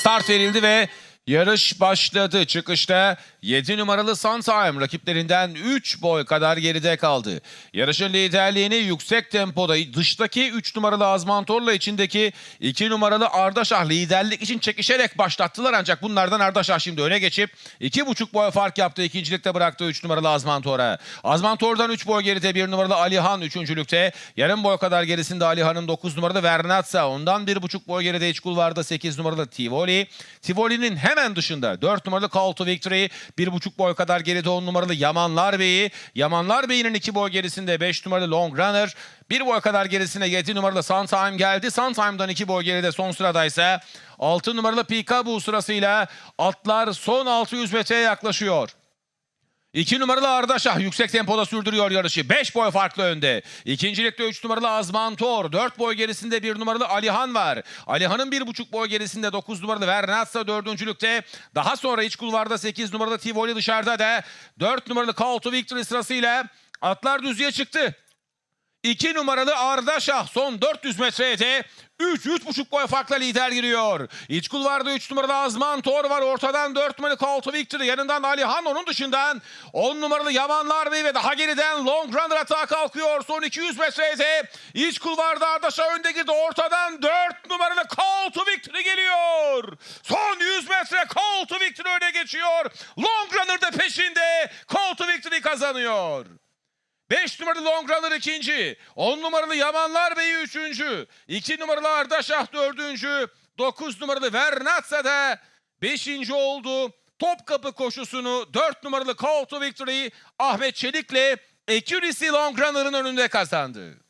Start verildi ve yarış başladı. Çıkışta 7 numaralı Suntime rakiplerinden 3 boy kadar geride kaldı. Yarışın liderliğini yüksek tempoda dıştaki 3 numaralı Azmantor'la içindeki 2 numaralı Ardaşah liderlik için çekişerek başlattılar. Ancak bunlardan Ardaşah şimdi öne geçip 2,5 boy fark yaptı. İkincilikte bıraktı 3 numaralı Azmantor'a. Azmantor'dan 3 boy geride 1 numaralı Alihan üçüncülükte. Yarım boy kadar gerisinde Alihan'ın 9 numaralı Vernatsa. Ondan 1,5 boy geride iç kulvarda 8 numaralı Tivoli. Tivoli'nin hemen dışında 4 numaralı Call to Victory. 1,5 boy kadar geride 10 numaralı Yamanlar Bey'i. Yamanlar Bey'inin 2 boy gerisinde 5 numaralı Long Runner. 1 boy kadar gerisine 7 numaralı Suntime geldi. Suntime'dan 2 boy geride son sıradaysa 6 numaralı Pikabu sırasıyla atlar son 600 metreye yaklaşıyor. 2 numaralı Ardaşah yüksek tempoda sürdürüyor yarışı. 5 boy farklı önde. İkincilikte 3 numaralı Azmantor. 4 boy gerisinde 1 numaralı Alihan var. Alihan'ın 1,5 boy gerisinde 9 numaralı Vernatsa dördüncülükte. Daha sonra iç kulvarda 8 numaralı Tivoli dışarıda da 4 numaralı Call to Victory sırasıyla atlar düzlüğe çıktı. 2 numaralı Ardaşah son 400 metreye de 3 3,5 boy farkla lider giriyor. İç kulvarda 3 numaralı Azman Tor var. Ortadan 4 numaralı Call to Victory. Yanından Alihan onun dışından 10 numaralı Yamanlar Bey ve daha geriden Long Runner atağa kalkıyor. Son 200 metreye de iç kulvarda Ardaşah önde girdi. Ortadan 4 numaralı Call to Victory geliyor. Son 100 metre Call to Victory öne geçiyor. Long Runner da peşinde. Call to Victory kazanıyor. 5 numaralı Long Runner ikinci. 10 numaralı Yamanlar Bey üçüncü. 2 numaralı Ardaşah dördüncü. 9 numaralı Vernatsa da beşinci oldu. Topkapı koşusunu 4 numaralı Call to Victory Ahmet Çelik'le Accuracy Long önünde kazandı.